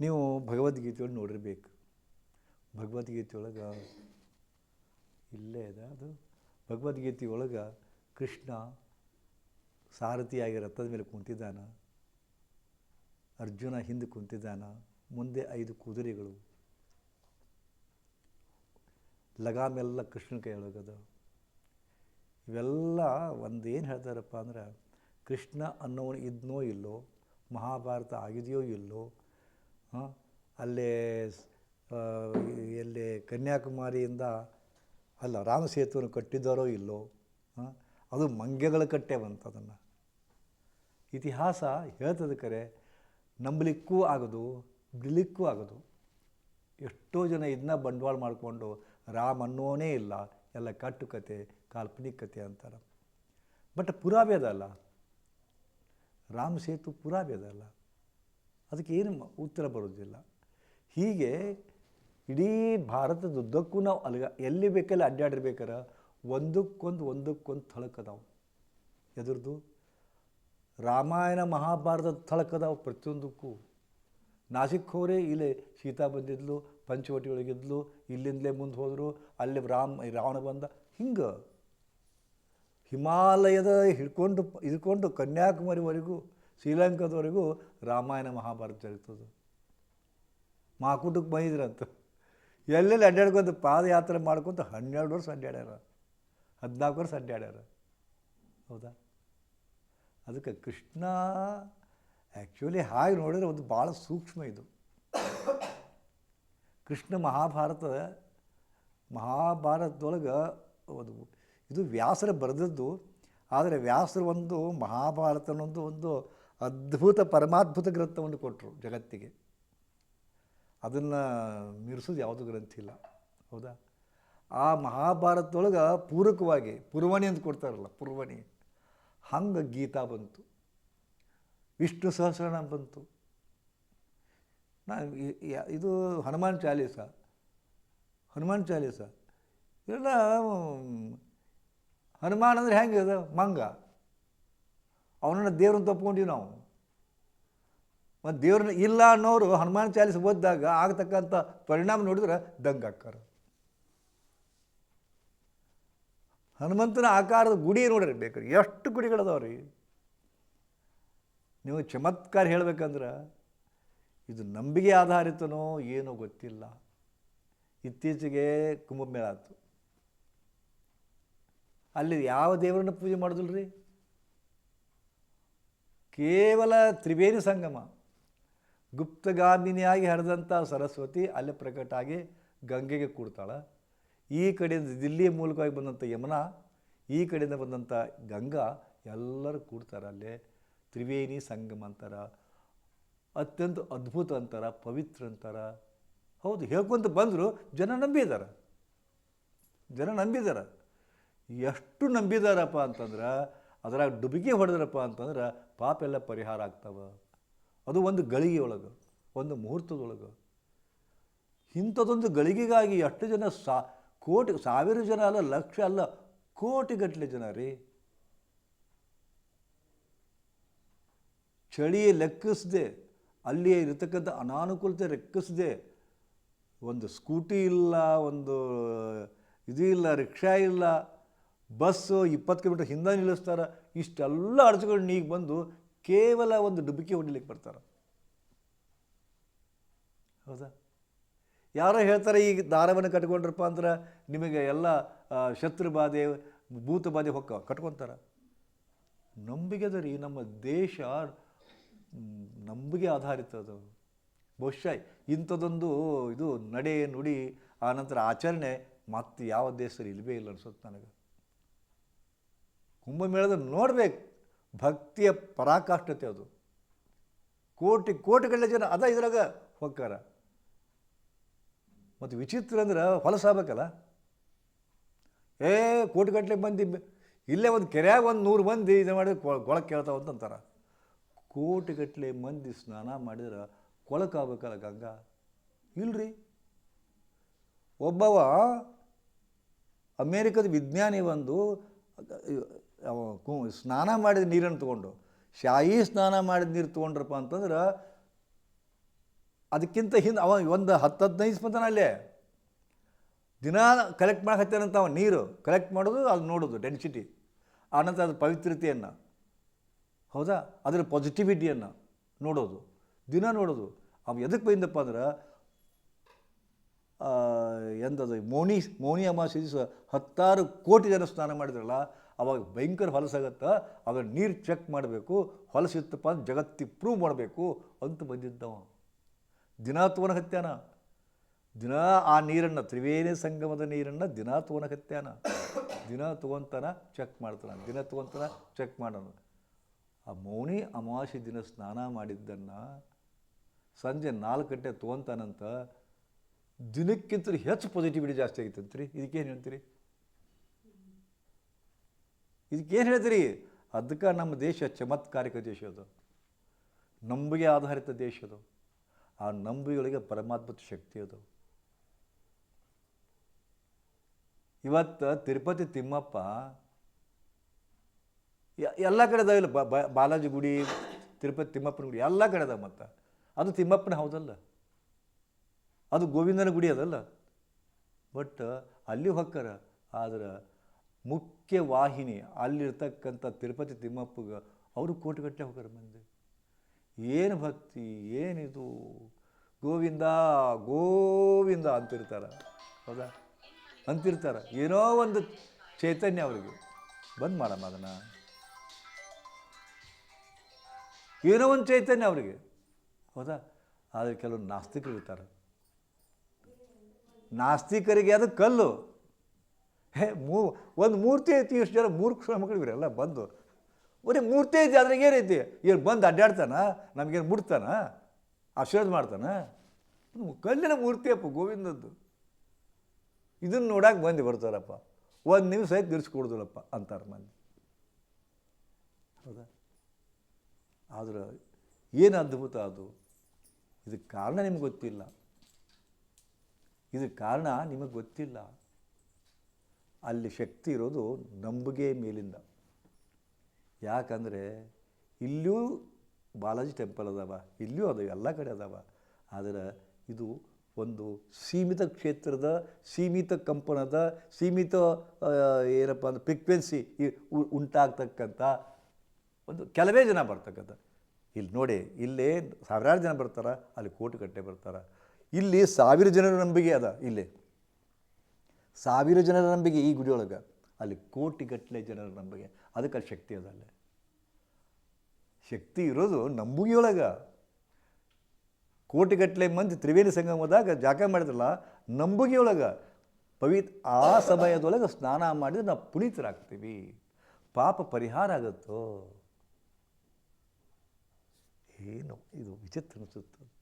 ನೀವು ಭಗವದ್ಗೀತೆಯೊಳಗೆ ನೋಡಿರ್ಬೇಕು. ಭಗವದ್ಗೀತೆಯೊಳಗೆ ಇಲ್ಲೇ ಇದೆ ಅದು ಭಗವದ್ಗೀತೆಯೊಳಗೆ ಕೃಷ್ಣ ಸಾರಥಿಯಾಗಿ ರಥದ ಮೇಲೆ ಕುಂತಿದ್ದಾನ, ಅರ್ಜುನ ಹಿಂದೆ ಕುಂತಿದ್ದಾನ, ಮುಂದೆ ಐದು ಕುದುರೆಗಳು, ಲಗಾಮೆಲ್ಲ ಕೃಷ್ಣನ ಕೈಯೊಳಗದ ಇವೆಲ್ಲ ಒಂದು ಏನು ಹೇಳ್ತಾರಪ್ಪ ಅಂದ್ರೆ ಕೃಷ್ಣ ಅನ್ನೋನು ಇದ್ನೋ ಇಲ್ಲೋ, ಮಹಾಭಾರತ ಆಗಿದೆಯೋ ಇಲ್ಲೋ ಅಲ್ಲೇ ಎಲ್ಲಿ ಕನ್ಯಾಕುಮಾರಿಯಿಂದ ಅಲ್ಲ ರಾಮ ಸೇತುವನ್ನು ಕಟ್ಟಿದ್ದಾರೋ ಇಲ್ಲೋ ಅದು ಮಂಗ್ಯಗಳ ಕಟ್ಟೆವಂಥದನ್ನು ಇತಿಹಾಸ ಹೇಳ್ತದೆ ಕರೆ, ನಂಬಲಿಕ್ಕೂ ಆಗೋದು ಬಿಡಲಿಕ್ಕೂ ಆಗದು. ಎಷ್ಟೋ ಜನ ಇದನ್ನ ಬಂಡವಾಳ ಮಾಡಿಕೊಂಡು ರಾಮ ಅನ್ನೋನೇ ಇಲ್ಲ, ಎಲ್ಲ ಕಟ್ಟು ಕತೆ ಕಾಲ್ಪನಿಕ ಕತೆ ಅಂತಾರೆ. ಬಟ್ ಪುರಾವೆ ಅದಲ್ಲ. ರಾಮ ಸೇತು ಪುರಾವೆ ಅದಲ್ಲ. ಅದಕ್ಕೆ ಏನು ಉತ್ತರ ಬರೋದಿಲ್ಲ ಹೀಗೆ ಇಡೀ ಭಾರತದ ಉದ್ದಕ್ಕೂ ನಾವು ಅಲ್ಗ ಎಲ್ಲಿ ಬೇಕಲ್ಲಿ ಅಡ್ಡಾಡಿರ್ಬೇಕಾರೆ ಒಂದಕ್ಕೊಂದು ಒಂದಕ್ಕೊಂದು ಥಳಕದಾವು ಎದುರ್ದು ರಾಮಾಯಣ ಮಹಾಭಾರತದ ಥಳಕದಾವು ಪ್ರತಿಯೊಂದಕ್ಕೂ. ನಾಸಿಕ್ ಹೋರೆ ಇಲ್ಲಿ ಸೀತಾ ಬಂದಿದ್ಲು ಪಂಚವಟಿ ಒಳಗಿದ್ಲು ಇಲ್ಲಿಂದಲೇ ಮುಂದೆ ಹೋದರು, ಅಲ್ಲಿ ರಾಮ್ ರಾವಣ ಬಂದ, ಹಿಂಗೆ. ಹಿಮಾಲಯದ ಹಿಡ್ಕೊಂಡು ಇದ್ಕೊಂಡು ಕನ್ಯಾಕುಮಾರಿವರೆಗೂ ಶ್ರೀಲಂಕಾದವರೆಗೂ ರಾಮಾಯಣ ಮಹಾಭಾರತ ಜరుగుತ್ತದೆ ಮಾಕುಟಕ್ಕೆ ಬಂದಿದ್ರಂತ. ಎಲ್ಲೆಲ್ಲಿ ಅಡ್ಡಾಡ್ಕೊಂತ ಪಾದಯಾತ್ರೆ ಮಾಡ್ಕೊಂತ ಹನ್ನೆರಡು ವರ್ಷ ಅಡ್ಡಾಡ್ಯಾರ. ಹದಿನಾಲ್ಕು ವರ್ಷ ಅಡ್ಡಾಡ್ಯಾರ. ಹೌದಾ? ಅದಕ್ಕೆ ಕೃಷ್ಣ ಆ್ಯಕ್ಚುಲಿ ಹಾಗೆ ನೋಡಿದ್ರೆ ಒಂದು ಭಾಳ ಸೂಕ್ಷ್ಮ ಇದು. ಕೃಷ್ಣ ಮಹಾಭಾರತ, ಮಹಾಭಾರತದೊಳಗೆ ಒಂದು ಇದು ವ್ಯಾಸರ ಬರೆದದ್ದು, ಆದರೆ ವ್ಯಾಸರು ಒಂದು ಮಹಾಭಾರತನೊಂದು ಒಂದು ಅದ್ಭುತ ಪರಮಾದ್ಭುತ ಗ್ರಂಥವನ್ನು ಕೊಟ್ಟರು ಜಗತ್ತಿಗೆ. ಅದನ್ನು ಮೀರಿಸೋದು ಯಾವುದು ಗ್ರಂಥ ಇಲ್ಲ. ಹೌದಾ? ಆ ಮಹಾಭಾರತದೊಳಗೆ ಪೂರಕವಾಗಿ ಪುರವಣಿ ಅಂತ ಕೊಡ್ತಾರಲ್ಲ, ಪುರವಣಿ. ಹಂಗೆ ಗೀತಾ ಬಂತು. ವಿಷ್ಣು ಸಹಸ್ರನಾಮ ಬಂತು. ನಾ ಇದು ಹನುಮಾನ್ ಚಾಲೀಸ. ಹನುಮಾನ್ ಚಾಲೀಸ. ಇಲ್ಲ ಹನುಮಾನ್ ಅಂದರೆ ಹೆಂಗೆ ಅದು? ಮಂಗ. ಅವನನ್ನು ದೇವ್ರನ್ನ ತಪ್ಕೊಂಡಿವಿ ನಾವು. ಮತ್ತು ದೇವ್ರನ್ನ ಇಲ್ಲ ಅನ್ನೋರು ಹನುಮಾನ್ ಚಾಲೀಸ್ ಓದಿದಾಗ ಆಗತಕ್ಕಂಥ ಪರಿಣಾಮ ನೋಡಿದ್ರೆ ದಂಗ ಆಕ್ಕಾರ ಹನುಮಂತನ ಆಕಾರದ ಗುಡಿ ನೋಡ್ರಿ ಬೇಕು ಎಷ್ಟು ಗುಡಿಗಳದಾವ ರೀ ನೀವು ಚಮತ್ಕಾರ ಹೇಳ್ಬೇಕಂದ್ರೆ ಇದು ನಂಬಿಕೆ ಆಧಾರಿತನೋ ಏನೋ ಗೊತ್ತಿಲ್ಲ. ಇತ್ತೀಚೆಗೆ ಕುಂಭಮೇಳ ಆಯಿತು. ಅಲ್ಲಿ ಯಾವ ದೇವರನ್ನ ಪೂಜೆ ಮಾಡೋದಿಲ್ಲ ರೀ ಕೇವಲ ತ್ರಿವೇಣಿ ಸಂಗಮ. ಗುಪ್ತಗಾಮಿನಿಯಾಗಿ ಹರಿದಂಥ ಸರಸ್ವತಿ ಅಲ್ಲಿ ಪ್ರಕಟ ಆಗಿ ಗಂಗೆಗೆ ಕೂಡ್ತಾಳೆ. ಈ ಕಡೆಯಿಂದ ದಿಲ್ಲಿ ಮೂಲಕವಾಗಿ ಬಂದಂಥ ಯಮುನಾ, ಈ ಕಡೆಯಿಂದ ಬಂದಂಥ ಗಂಗಾ, ಎಲ್ಲರೂ ಕೂಡ್ತಾರೆ ಅಲ್ಲೇ. ತ್ರಿವೇಣಿ ಸಂಗಮ ಅಂತಾರ, ಅತ್ಯಂತ ಅದ್ಭುತ ಅಂತಾರ, ಪವಿತ್ರ ಅಂತಾರ. ಹೌದು, ಹೇಳ್ಕೊಂತ ಬಂದರು ಜನ ನಂಬಿದ್ದಾರೆ ಜನ ನಂಬಿದ್ದಾರೆ ಎಷ್ಟು ನಂಬಿದಾರಪ್ಪ ಅಂತಂದ್ರೆ, ಅದರಾಗ ಡುಬಿಗೆ ಹೊಡೆದ್ರಪ್ಪ ಅಂತಂದ್ರೆ ಪಾಪ ಎಲ್ಲ ಪರಿಹಾರ ಆಗ್ತಾವ. ಅದು ಒಂದು ಗಳಿಗೆಯೊಳಗೆ, ಒಂದು ಮುಹೂರ್ತದೊಳಗೆ. ಇಂಥದ್ದೊಂದು ಗಳಿಗೆಗಾಗಿ ಎಷ್ಟು ಜನ ಸಾ, ಕೋಟಿ, ಸಾವಿರ ಜನ ಅಲ್ಲ, ಲಕ್ಷ ಅಲ್ಲ, ಕೋಟಿಗಟ್ಟಲೆ ಜನ ರೀ. ಚಳಿ ಲೆಕ್ಕಿಸದೆ ಅಲ್ಲಿ ಇರತಕ್ಕಂಥ ಅನಾನುಕೂಲತೆ ಲೆಕ್ಕಿಸದೆ ಒಂದು ಸ್ಕೂಟಿ ಇಲ್ಲ, ಒಂದು ಇದು ಇಲ್ಲ, ರಿಕ್ಷಾ ಇಲ್ಲ, ಬಸ್ಸು ಇಪ್ಪತ್ತು ಕಿಲೋಮೀಟ್ರ್ ಹಿಂದೆ ನಿಲ್ಲಿಸ್ತಾರೆ, ಇಷ್ಟೆಲ್ಲ ಅಡಚುಗಳು ನೀಗ ಬಂದು ಕೇವಲ ಒಂದು ಡುಬುಕಿ ಹೊಡಿಲಿಕ್ಕೆ ಬರ್ತಾರೆ. ಹೌದಾ? ಯಾರೋ ಹೇಳ್ತಾರೆ ಈಗ ದಾರವನ್ನು ಕಟ್ಕೊಂಡ್ರಪ್ಪ ಅಂದ್ರೆ ನಿಮಗೆ ಎಲ್ಲ ಆ, ಶತ್ರು ಬಾಧೆ ಭೂತ ಬಾಧೆ ಹೊಕ್ಕ ಕಟ್ಕೊತಾರೆ. ನಂಬಿಕೆ ಅದ ರೀ ನಮ್ಮ ದೇಶ ನಂಬಿಕೆ ಆಧಾರಿತ ಅದು. ಬಹುಶಃ ಇಂಥದ್ದೊಂದು ಇದು ನಡೆ ನುಡಿ ಆನಂತರ ಆಚರಣೆ ಮತ್ತು ಯಾವ ದೇಶದಲ್ಲಿ ಇಲ್ಲವೇ ಇಲ್ಲ ಅನ್ಸುತ್ತೆ ನನಗೆ. ಕುಂಭಮೇಳದ ನೋಡ್ಬೇಕು. ಭಕ್ತಿಯ ಪರಾಕಾಷ್ಠತೆ ಅದು. ಕೋಟಿ ಕೋಟಿಗಳ ಜನ ಅದ ಇದ್ರಾಗ ಹೊಕ್ಕಾರ ಮತ್ತು ವಿಚಿತ್ರ ಅಂದ್ರೆ ಹೊಲಸಾಗಬೇಕಲ್ಲ ಏ ಕೋಟಿಗಟ್ಟಲೆ ಮಂದಿ ಇಲ್ಲೇ ಒಂದು ಕೆರೆಯಾಗ ಒಂದು ನೂರು ಮಂದಿ ಇದು ಮಾಡಿ ಕೊಳಕ್ಕೆ ಕೇಳ್ತಾವ ಅಂತಂತಾರೆ ಕೋಟಿಗಟ್ಟಲೆ ಮಂದಿ ಸ್ನಾನ ಮಾಡಿದ್ರೆ ಕೊಳಕಾಗಬೇಕಲ್ಲ ಗಂಗಾ. ಇಲ್ರಿ. ಒಬ್ಬವ ಅಮೇರಿಕದ ವಿಜ್ಞಾನಿ ಒಂದು ಕು- ಸ್ನಾನ ಮಾಡಿದ ನೀರನ್ನು ತೊಗೊಂಡು. ಶಾಯಿ ಸ್ನಾನ ಮಾಡಿದ ನೀರು ತೊಗೊಂಡ್ರಪ್ಪ ಅಂತಂದ್ರೆ ಅದಕ್ಕಿಂತ ಹಿಂದೆ ಅವ ಒಂದು ಹತ್ತು ಹದಿನೈದು ಸ್ಪಂದನ ಅಲ್ಲೇ. ದಿನ ಕಲೆಕ್ಟ್ ಮಾಡಕತ್ತೇನಂತ ಅವ ನೀರು. ಕಲೆಕ್ಟ್ ಮಾಡೋದು, ಅದು ನೋಡೋದು ಡೆನ್ಸಿಟಿ ಆನಂತರ ಅದ್ರ ಪವಿತ್ರತೆಯನ್ನು. ಹೌದಾ? ಅದರ ಪಾಸಿಟಿವಿಟಿಯನ್ನು ನೋಡೋದು. ದಿನ ನೋಡೋದು. ಅವ ಎದಕ್ಕೆ ಬೈಂದಪ್ಪ ಅಂದ್ರೆ ಎಂಥದ್ದು ಮೋನಿ, ಮೌನಿ ಅಮಾವಾಸ್ಯೆ ದಿವಸ ಹತ್ತಾರು ಕೋಟಿ ಜನ ಸ್ನಾನ ಮಾಡಿದ್ರಲ್ಲ ಅವಾಗ ಭಯಂಕರ ಹೊಲಸಾಗತ್ತೆ ಆಗ ನೀರು ಚೆಕ್ ಮಾಡಬೇಕು. ಹೊಲಸಿತ್ತಪ್ಪ ಅಂತ ಜಗತ್ತಿ ಪ್ರೂವ್ ಮಾಡಬೇಕು ಅಂತ ಬಂದಿದ್ದವ ದಿನ ತೋನ ಹತ್ಯಾನ. ದಿನ ಆ ನೀರನ್ನು ತ್ರಿವೇಣಿ ಸಂಗಮದ ನೀರನ್ನು ದಿನ ಹತ್ಯಾನ. ದಿನ ತೊಗೊಂತಾನ ಚೆಕ್ ಮಾಡ್ತಾನ. ದಿನ ತೊಗೊಂತಾನ ಚೆಕ್ ಮಾಡೋಣ ಆ ಮೌನಿ ಅಮಾವಾಸ್ಯೆ ದಿನ ಸ್ನಾನ ಮಾಡಿದ್ದನ್ನು ಸಂಜೆ ನಾಲ್ಕು ಗಂಟೆ ತೊಗೊಂತಾನಂತ ದಿನಕ್ಕಿಂತ ಹೆಚ್ಚು ಪಾಸಿಟಿವಿಟಿ ಜಾಸ್ತಿ ಆಗಿತ್ತಂತ್ರಿ. ಇದಕ್ಕೇನು ಹೇಳ್ತೀರಿ? ಇದಕ್ಕೇನು ಹೇಳ್ತೀರಿ ಅದಕ್ಕೆ ನಮ್ಮ ದೇಶ ಚಮತ್ಕಾರಿಕ ದೇಶ ಅದು. ನಂಬಿಕೆ ಆಧಾರಿತ ದೇಶ ಅದು. ಆ ನಂಬಿಕೆಗಳಿಗೆ ಪರಮಾತ್ಮದ ಶಕ್ತಿ ಅದು. ಇವತ್ತು ತಿರುಪತಿ ತಿಮ್ಮಪ್ಪ ಎಲ್ಲ ಕಡೆ ಅದಾವಿಲ್ಲ. ಬ, ಬ- ಬಾಲಾಜಿ ಗುಡಿ, ತಿರುಪತಿ ತಿಮ್ಮಪ್ಪನ ಗುಡಿ, ಎಲ್ಲ ಕಡೆ ಅದಾವ ಮತ್ತು. ಅದು ತಿಮ್ಮಪ್ಪನ ಹೌದಲ್ಲ. ಅದು ಗೋವಿಂದನ ಗುಡಿ ಅದಲ್ಲ. ಬಟ್ ಅಲ್ಲಿ ಹೊಕ್ಕರ ಆದ್ರೆ ಮುಖ್ಯ ವಾಹಿನಿ ಅಲ್ಲಿರ್ತಕ್ಕಂಥ ತಿರುಪತಿ ತಿಮ್ಮಪ್ಪಗ ಅವರು ಕೋಟಿಗಟ್ಟಲೆ ಹೋಗಾರ ಮಂದಿ. ಏನು ಭಕ್ತಿ, ಏನಿದು? ಗೋವಿಂದ ಗೋವಿಂದ ಅಂತಿರ್ತಾರೆ. ಹೌದಾ? ಅಂತಿರ್ತಾರೆ. ಏನೋ ಒಂದು ಚೈತನ್ಯ ಅವರಿಗೆ. ಬಂದ್ ಮಾಡಮ್ಮ ಅದನ್ನು. ಏನೋ ಒಂದು ಚೈತನ್ಯ ಅವರಿಗೆ. ಹೌದಾ? ಆದರೆ ನಾಸ್ತಿಕರು ಇರ್ತಾರೆ ನಾಸ್ತಿಕರಿಗೆ ಅದು ಕಲ್ಲು. ಹೇ, ಮೂ, ಒಂದು ಮೂರ್ತಿ ಐತಿ, ಇಷ್ಟು ಜನ ಮೂರ್ಖ ಇವರೆಲ್ಲ ಬಂದು. ಬರೀ ಮೂರ್ತಿ ಐತಿ ಅದ್ರಾಗ ಏನೈತಿ ಏನು ಬಂದು ಅಡ್ಡಾಡ್ತಾನ? ನಮಗೇನು ಮುಡ್ತಾನ ಆಶೀರ್ವಾದ ಮಾಡ್ತಾನ? ಕಲ್ಲಿನ ಮೂರ್ತಿಯಪ್ಪ ಗೋವಿಂದದ್ದು. ಇದನ್ನು ನೋಡಕ್ಕೆ ಬಂದು ಬರ್ತಾರಪ್ಪ. ಒಂದು ನಿಮಿಷ ಆಯ್ತು ನಿಲ್ಲಿಸ್ಕೊಡ್ದಲ್ಲಪ್ಪ ಅಂತಾರೆ ಮಂದಿ. ಹೌದಾ? ಆದ್ರೆ ಏನು ಅದ್ಭುತ ಅದು? ಇದಕ್ಕೆ ಕಾರಣ ನಿಮ್ಗೆ ಗೊತ್ತಿಲ್ಲ. ಇದಕ್ಕೆ ಕಾರಣ ನಿಮಗೆ ಗೊತ್ತಿಲ್ಲ. ಅಲ್ಲಿ ಶಕ್ತಿ ಇರೋದು ನಂಬಿಕೆ ಮೇಲಿಂದ. ಯಾಕಂದರೆ ಇಲ್ಲೂ ಬಾಲಾಜಿ ಟೆಂಪಲ್ ಅದಾವ, ಇಲ್ಲಿಯೂ ಅದು ಎಲ್ಲ ಕಡೆ ಅದಾವ. ಆದರೆ ಇದು ಒಂದು ಸೀಮಿತ ಕ್ಷೇತ್ರದ, ಸೀಮಿತ ಕಂಪನದ, ಸೀಮಿತ ಏನಪ್ಪ ಅಂದ್ರೆ ಫ್ರಿಕ್ವೆನ್ಸಿ ಉಂಟಾಗ್ತಕ್ಕಂಥ ಒಂದು ಕೆಲವೇ ಜನ ಬರ್ತಕ್ಕಂಥ. ಇಲ್ಲಿ ನೋಡಿ, ಇಲ್ಲಿ ಸಾವಿರಾರು ಜನ ಬರ್ತಾರೆ, ಅಲ್ಲಿ ಕೋಟಿಗಟ್ಟಲೆ ಬರ್ತಾರೆ. ಇಲ್ಲಿ ಸಾವಿರ ಜನರ ನಂಬಿಕೆ ಅದ, ಇಲ್ಲಿ. ಸಾವಿರ ಜನರ ನಂಬಿಕೆ ಈ ಗುಡಿಯೊಳಗೆ. ಅಲ್ಲಿ ಕೋಟಿಗಟ್ಟಲೆ ಜನರ ನಂಬಿಕೆ. ಅದಕ್ಕೆ ಅಲ್ಲಿ ಶಕ್ತಿ ಅದ ಅಲ್ಲಿ ಶಕ್ತಿ ಇರೋದು ನಂಬುಗೆಯೊಳಗೆ. ಕೋಟಿಗಟ್ಟಲೆ ಮಂದಿ ತ್ರಿವೇಣಿ ಸಂಗಮದಾಗ ಜಾಗ ಮಾಡಿದ್ರಲ್ಲ, ನಂಬುಗೆಯೊಳಗೆ. ಪವಿತ್ರ ಆ ಸಮಯದೊಳಗೆ ಸ್ನಾನ ಮಾಡಿದ್ರೆ ನಾವು ಪುನೀತರಾಗ್ತೀವಿ. ಪಾಪ ಪರಿಹಾರ ಆಗುತ್ತೋ? ಏನು, ಇದು ವಿಚಿತ್ರ ಅನಿಸುತ್ತೆ.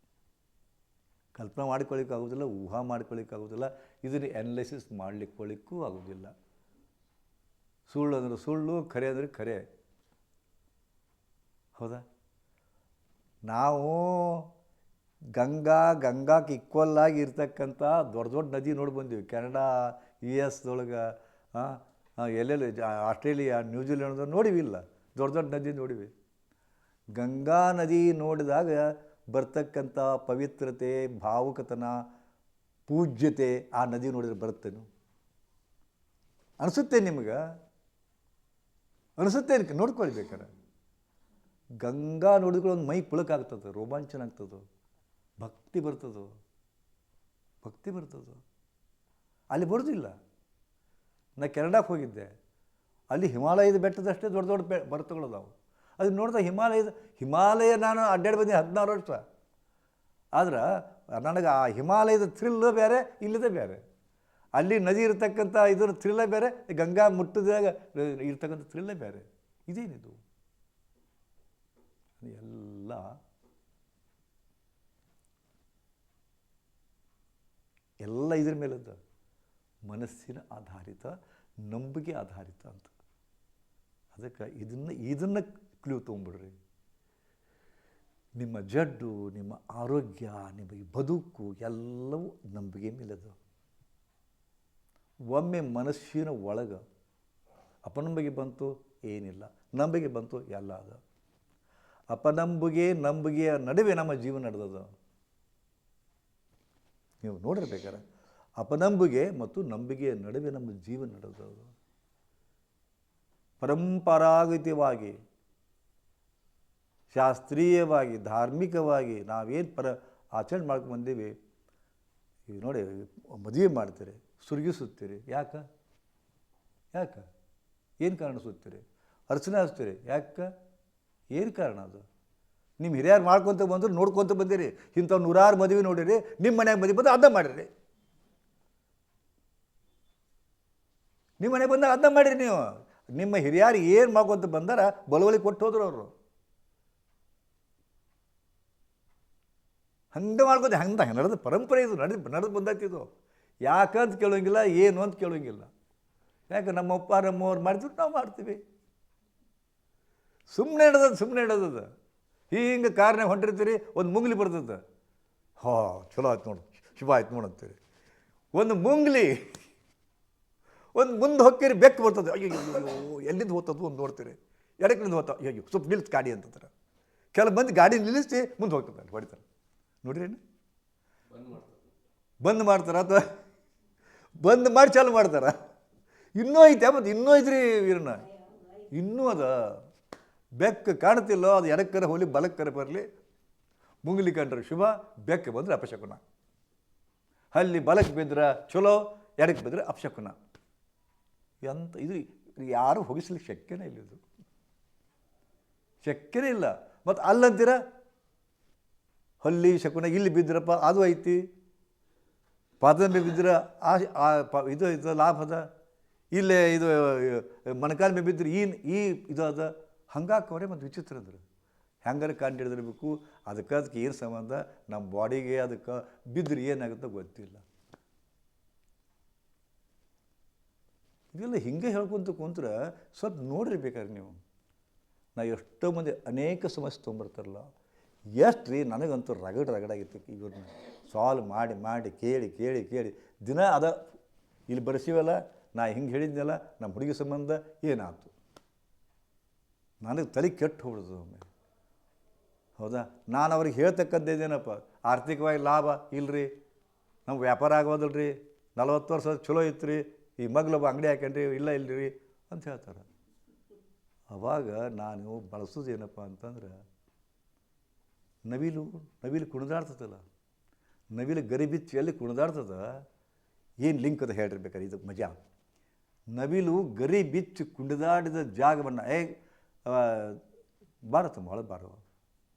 ಕಲ್ಪನೆ ಮಾಡ್ಕೊಳ್ಳಿಕ್ಕೆ ಆಗೋದಿಲ್ಲ ಊಹಾ ಮಾಡ್ಕೊಳ್ಳಿಕ್ಕೆ ಆಗೋದಿಲ್ಲ ಇದನ್ನು ಅನಲೈಸಿಸ್ ಮಾಡ್ಲಿಕ್ಕೊಳ್ಳಿಕ್ಕೂ ಆಗೋದಿಲ್ಲ. ಸುಳ್ಳು ಅಂದರೆ ಸುಳ್ಳು ಖರೆ ಅಂದರೆ ಖರೆ ಹೌದಾ? ನಾವು ಗಂಗಾ ಗಂಗಾಕ್ಕೆ ಈಕ್ವಲ್ ಆಗಿ ಇರ್ತಕ್ಕಂಥ ದೊಡ್ಡ ದೊಡ್ಡ ನದಿ ನೋಡಿ ಬಂದೀವಿ. ಕೆನಡಾ ಯು ಎಸ್ದೊಳಗೆ ಎಲ್ಲೆಲ್ಲಿ ಆಸ್ಟ್ರೇಲಿಯಾ ನ್ಯೂಜಿಲೆಂಡ್ ನೋಡಿವಿಲ್ಲ ದೊಡ್ಡ ದೊಡ್ಡ ನದಿ ನೋಡಿವಿ. ಗಂಗಾ ನದಿ ನೋಡಿದಾಗ ಬರ್ತಕ್ಕಂಥ ಪವಿತ್ರತೆ, ಭಾವುಕತನ, ಪೂಜ್ಯತೆ ಆ ನದಿ ನೋಡಿದ್ರೆ ಬರುತ್ತೇನು ಅನಿಸುತ್ತೆ ನಿಮ್ಗೆ? ಅನಿಸುತ್ತೆ ಅದಕ್ಕೆ ನೋಡ್ಕೊಳ್ಳಿ ಬೇಕಾರೆ ಗಂಗಾ ನೋಡಿದ್ರೆ ಒಂದು ಮೈ ಪುಳಕಾಗ್ತದೆ, ರೋಮಾಂಚನ ಆಗ್ತದೆ. ಭಕ್ತಿ ಬರ್ತದೋ. ಭಕ್ತಿ ಬರ್ತದೋ. ಅಲ್ಲಿ ಬರೋದಿಲ್ಲ. ನಾ ಕೆನಡಾಕ್ಕೆ ಹೋಗಿದ್ದೆ. ಅಲ್ಲಿ ಹಿಮಾಲಯದ ಬೆಟ್ಟದಷ್ಟೇ ದೊಡ್ಡ ದೊಡ್ಡ ಬೆ ಬರ್ತ್ಗಳದಾವು ಅದು ನೋಡಿದ ಹಿಮಾಲಯದ ಹಿಮಾಲಯ ನಾನು ಅಡ್ಡಾಡಿ ಬಂದೆ ಹದಿನಾರು ವರ್ಷ. ಆದ್ರೆ ನನಗೆ ಆ ಹಿಮಾಲಯದ ಥ್ರಿಲ್ಲ ಬೇರೆ, ಇಲ್ಲದೇ ಬೇರೆ. ಅಲ್ಲಿ ನದಿ ಇರತಕ್ಕಂಥ ಇದರ ಥ್ರಿಲ್ಲ ಬೇರೆ, ಗಂಗಾ ಮುಟ್ಟಿದಾಗ ಇರ್ತಕ್ಕಂಥ ಥ್ರಿಲ್ಲ ಬೇರೆ. ಇದೇನಿದು? ಎಲ್ಲ ಎಲ್ಲ ಇದ್ರ ಮೇಲದ ಮನಸ್ಸಿನ ಆಧಾರಿತ, ನಂಬಿಕೆ ಆಧಾರಿತ ಅಂತ. ಅದಕ್ಕೆ ಇದನ್ನು ಇದನ್ನು ಕ್ಲೂ ತೊಗೊಂಬಿಡ್ರಿ ನಿಮ್ಮ ಜಡ್ಡು, ನಿಮ್ಮ ಆರೋಗ್ಯ, ನಿಮ್ಮ ಈ ಬದುಕು ಎಲ್ಲವೂ ನಂಬಿಕೆ ಮೇಲದು ಒಮ್ಮೆ ಮನಸ್ಸಿನ ಒಳಗೆ ಅಪನಂಬಿಕೆ ಬಂತು, ಏನಿಲ್ಲ. ನಂಬಿಕೆ ಬಂತು, ಎಲ್ಲ ಅದು. ಅಪನಂಬಿಕೆ ನಂಬಿಕೆಯ ನಡುವೆ ನಮ್ಮ ಜೀವನ ನಡೆದದು. ನೀವು ನೋಡಿರ್ಬೇಕಾರೆ, ಅಪನಂಬಿಗೆ ಮತ್ತು ನಂಬಿಕೆಯ ನಡುವೆ ನಮ್ಮ ಜೀವನ ನಡೆದದು. ಪರಂಪರಾಗತವಾಗಿ ಶಾಸ್ತ್ರೀಯವಾಗಿ, ಧಾರ್ಮಿಕವಾಗಿ ನಾವೇನು ಪರ ಆಚರಣೆ ಮಾಡ್ಕೊಂಡು ಬಂದೀವಿ ಈಗ ನೋಡಿ ಮದುವೆ ಮಾಡ್ತೀರಿ, ಸುರುಗಿಸುತ್ತೀರಿ, ಯಾಕೆ? ಯಾಕೆ? ಏನು ಕಾರಣ ಸುತ್ತೀರಿ ಅರ್ಚನೆ ಹಚ್ತೀರಿ ಯಾಕೆ? ಏನು ಕಾರಣ ಅದು? ನಿಮ್ಮ ಹಿರಿಯರು ಮಾಡ್ಕೊತ ಬಂದರು ನೋಡ್ಕೊತ ಬಂದಿರಿ ಇಂಥ ನೂರಾರು ಮದುವೆ ನೋಡಿರಿ ನಿಮ್ಮ ಮನೆಗೆ ಮದುವೆ ಬಂದು ಅರ್ಧ ಮಾಡಿರಿ. ನಿಮ್ಮ ಮನೆಗೆ ಬಂದಾಗ ಅರ್ಧ ಮಾಡಿರಿ ನೀವು. ನಿಮ್ಮ ಹಿರಿಯರು ಏನು ಮಾಡ್ಕೊತ ಬಂದಾರ ಬಲವಲಿ ಕೊಟ್ಟು ಹೋದ್ರು ಅವರು. ಹಂಗೆ ಮಾಡ್ಕೋದು ಹಂಗೆ ನಡೆದ ಪರಂಪರೆ ಇದು, ನಡೆದು ನಡೆದು ಬಂದೈತಿದು ಯಾಕಂತ ಕೇಳೋಂಗಿಲ್ಲ ಏನು ಅಂತ ಕೇಳೋಂಗಿಲ್ಲ ಯಾಕೆ ನಮ್ಮಪ್ಪ ನಮ್ಮವ್ರು ಮಾಡಿದ್ರು, ನಾವು ಮಾಡ್ತೀವಿ. ಸುಮ್ಮನೆ ಹಿಡ್ದದ ಸುಮ್ಮನೆ ಹಿಡ್ದದ ಹಿಂಗೆ ಕಾರ್ನಾಗ ಹೊಂಟಿರ್ತೀರಿ, ಒಂದು ಮುಂಗ್ಲಿ ಬರ್ತದೆ. ಹಾ, ಚಲೋ ಆಯ್ತು ನೋಡು, ಶುಭ ಆಯ್ತು ನೋಡು ಅಂತೀರಿ. ಒಂದು ಮುಂಗ್ಲಿ, ಒಂದು ಮುಂದೆ ಹೊಕ್ಕಿರಿ, ಬೆಕ್ಕು ಬರ್ತದೆ. ಅಯ್ಯೋ ಎಲ್ಲಿಂದ ಹೋಗ್ತದ ಒಂದು ನೋಡ್ತೀರಿ. ಎಡಕ್ಕಿಂದ ಹೋಗ್ತಾ ಅಯ್ಯೋ ಸ್ವಲ್ಪ ನಿಲ್ತು ಗಾಡಿ ಅಂತಂದ್ರೆ ಕೆಲವು ಮಂದಿ ಗಾಡಿ ನಿಲ್ಲಿಸಿ ಮುಂದೆ ಹೋಗ್ತದೆ ಹೊಡಿತಾರೆ. ನೋಡ್ರೇನು ಬಂದ್ ಮಾಡ್ತಾರ. ಅಥವಾ ಬಂದ್ ಮಾಡಿ ಚಾಲು ಮಾಡ್ತಾರ? ಇನ್ನೂ ಐತೆ ಮತ್ತು ಇನ್ನೂ ಐತ್ರಿ ವೀರಣ್ಣ. ಇನ್ನೂ ಅದ. ಬೆಕ್ಕ ಕಾಣ್ತಿಲ್ಲೋ ಅದು ಎಡಕ್ಕರ ಹೋಲಿ ಬಲಕ್ಕರ ಬರಲಿ. ಮುಂಗ್ಲಿ ಕಂಡ್ರೆ ಶುಭ ಬೆಕ್ಕ ಬಂದರೆ ಅಪಶಕುನ. ಅಲ್ಲಿ ಬಲಕ್ಕೆ ಬಿದ್ರೆ ಚಲೋ ಎಡಕ್ಕೆ ಬಿದ್ದರೆ ಅಪಶಕುನ. ಎಂತ ಇದು ಯಾರು ಹೋಗಿಸ್ಲಿಕ್ಕೆ ಶಕ್ಯನೇ ಇಲ್ಲ ಇದು. ಶಕ್ಯನೇ ಇಲ್ಲ. ಮತ್ತು ಅಲ್ಲಂತೀರ? ಹಲ್ಲಿ ಶಕುನ ಇಲ್ಲಿ ಬಿದ್ರಪ್ಪ ಅದು ಐತಿ. ಪಾದದ ಬಿದ್ದರೆ, ಆ ಇದು ಇದು ಲಾಭ ಅದ. ಇಲ್ಲೇ ಇದು ಮೊಣಕಾಲ ಬಿದ್ದರೆ, ಈ ಈ ಇದು ಅದ. ಹಂಗಾಕವ್ರೆ ಮತ್ತು ವಿಚಿತ್ರ ಅಂದ್ರೆ. ಹೆಂಗಾರೆ ಕಂಡು ಹಿಡಿದಿರಬೇಕು, ಅದಕ್ಕೆ ಅದಕ್ಕೆ ಏನು ಸಂಬಂಧ? ನಮ್ಮ ಬಾಡಿಗೆ ಅದಕ್ಕೆ ಬಿದ್ದರೆ ಏನಾಗುತ್ತೋ ಗೊತ್ತಿಲ್ಲ. ಇದೆಲ್ಲ ಹಿಂಗೆ ಹೇಳ್ಕೊಂತ ಕುಂತ್ರೆ ಸ್ವಲ್ಪ ನೋಡಿರ್ಬೇಕಾದ್ರೆ ನೀವು. ನಾ ಎಷ್ಟೋ ಮಂದಿ ಅನೇಕ ಸಮಸ್ಯೆ ತೊಗೊಂಬರ್ತಾರಲ್ಲ. ಎಷ್ಟು ರೀ ನನಗಂತೂ ರಗಡ್ ರಗಡಾಗಿತ್ತು ಇವ್ರನ್ನ ಸಾಲ್ವ್ ಮಾಡಿ ಮಾಡಿ, ಕೇಳಿ ಕೇಳಿ ಕೇಳಿ. ದಿನ ಅದ, ಇಲ್ಲಿ ಬರೆಸಿವಲ್ಲ, ನಾ ಹಿಂಗೆ ಹೇಳಿದ್ನಲ್ಲ, ನಮ್ಮ ಹುಡುಗಿ ಸಂಬಂಧ ಏನಾಯ್ತು? ನನಗೆ ತಲೆ ಕೆಟ್ಟು ಹೋಗ್ಬಿಡ್ದು ಒಮ್ಮೆ. ಹೌದಾ? ನಾನು ಅವ್ರಿಗೆ ಹೇಳ್ತಕ್ಕಂಥದ್ದೇನಪ್ಪ ಆರ್ಥಿಕವಾಗಿ ಲಾಭ ಇಲ್ರಿ? ನಮ್ಮ ವ್ಯಾಪಾರ ಆಗೋದಿಲ್ರಿ ನಲವತ್ತು ವರ್ಷ ಚಲೋ ಇತ್ತು ರೀ ಈ ಮಗ್ಲೊಬ್ಬ ಅಂಗಡಿ ಹಾಕ್ಯಂಡ್ರಿ ಇಲ್ಲ ಇಲ್ರಿ? ಅಂತ ಹೇಳ್ತಾರೆ. ಅವಾಗ ನಾನು ಬಳಸೋದು ಏನಪ್ಪ ಅಂತಂದ್ರೆ ನವಿಲು ನವಿಲು ಕುಣಿದಾಡ್ತದಲ್ಲ. ನವಿಲು ಗರಿ ಬಿಚ್ಚಿ ಎಲ್ಲಿ ಕುಣಿದಾಡ್ತದ? ಏನು ಲಿಂಕ್ ಅದ ಹೇಳಿರ್ಬೇಕಾರೆ ಇದು ಮಜಾ. ನವಿಲು ಗರಿ ಬಿಚ್ಚಿ ಕುಣಿದಾಡಿದ ಜಾಗವನ್ನು, ಏ ಬಾರತ್ತಮ್ಮ ಒಳಗೆ ಬಾರೋ,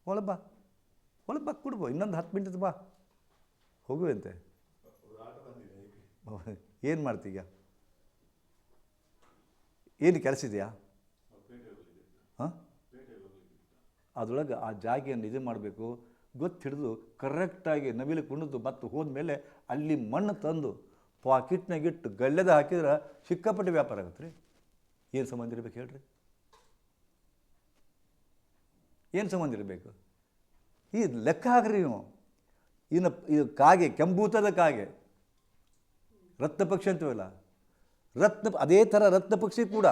ಒಳಗೆ. ಬಾ ಒಳಗೆ ಬಾ, ಕುಡ್ಬೋ, ಇನ್ನೊಂದು ಹತ್ತು ಮಿನಿಟ್ ಬಾ. ಹೋಗುವಂತೆ ಏನು ಮಾಡ್ತೀಗ ಏನು ಕೆಲಸ ಇದೆಯಾ? ಹಾಂ? ಅದರೊಳಗೆ ಆ ಜಾಗೆಯನ್ನು ಇದು ಮಾಡಬೇಕು. ಗೊತ್ತು ಹಿಡಿದು ಕರೆಕ್ಟಾಗಿ ನವಿಲು ಕುಣಿದು ಮತ್ತೆ ಹೋದ್ಮೇಲೆ ಅಲ್ಲಿ ಮಣ್ಣು ತಂದು ಪಾಕಿಟ್ನಾಗ ಇಟ್ಟು ಗಳ್ಳೆದ ಹಾಕಿದ್ರೆ ಸಿಕ್ಕಾಪಟ್ಟೆ ವ್ಯಾಪಾರ ಆಗುತ್ತೆ ರೀ ಏನು ಸಂಬಂಧ ಇರಬೇಕು ಹೇಳ್ರಿ? ಏನು ಸಂಬಂಧ ಇರಬೇಕು? ಈ ಲೆಕ್ಕ ಹಾಕ್ರಿ ನೀವು. ಇನ್ನು ಇದು ಕಾಗೆ ಕೆಂಬೂತದ ಕಾಗೆ. ರತ್ನ ಪಕ್ಷಿ ಅಂತೀವಲ್ಲ? ರತ್ನ, ಅದೇ ಥರ ರತ್ನ ಪಕ್ಷಿ ಕೂಡ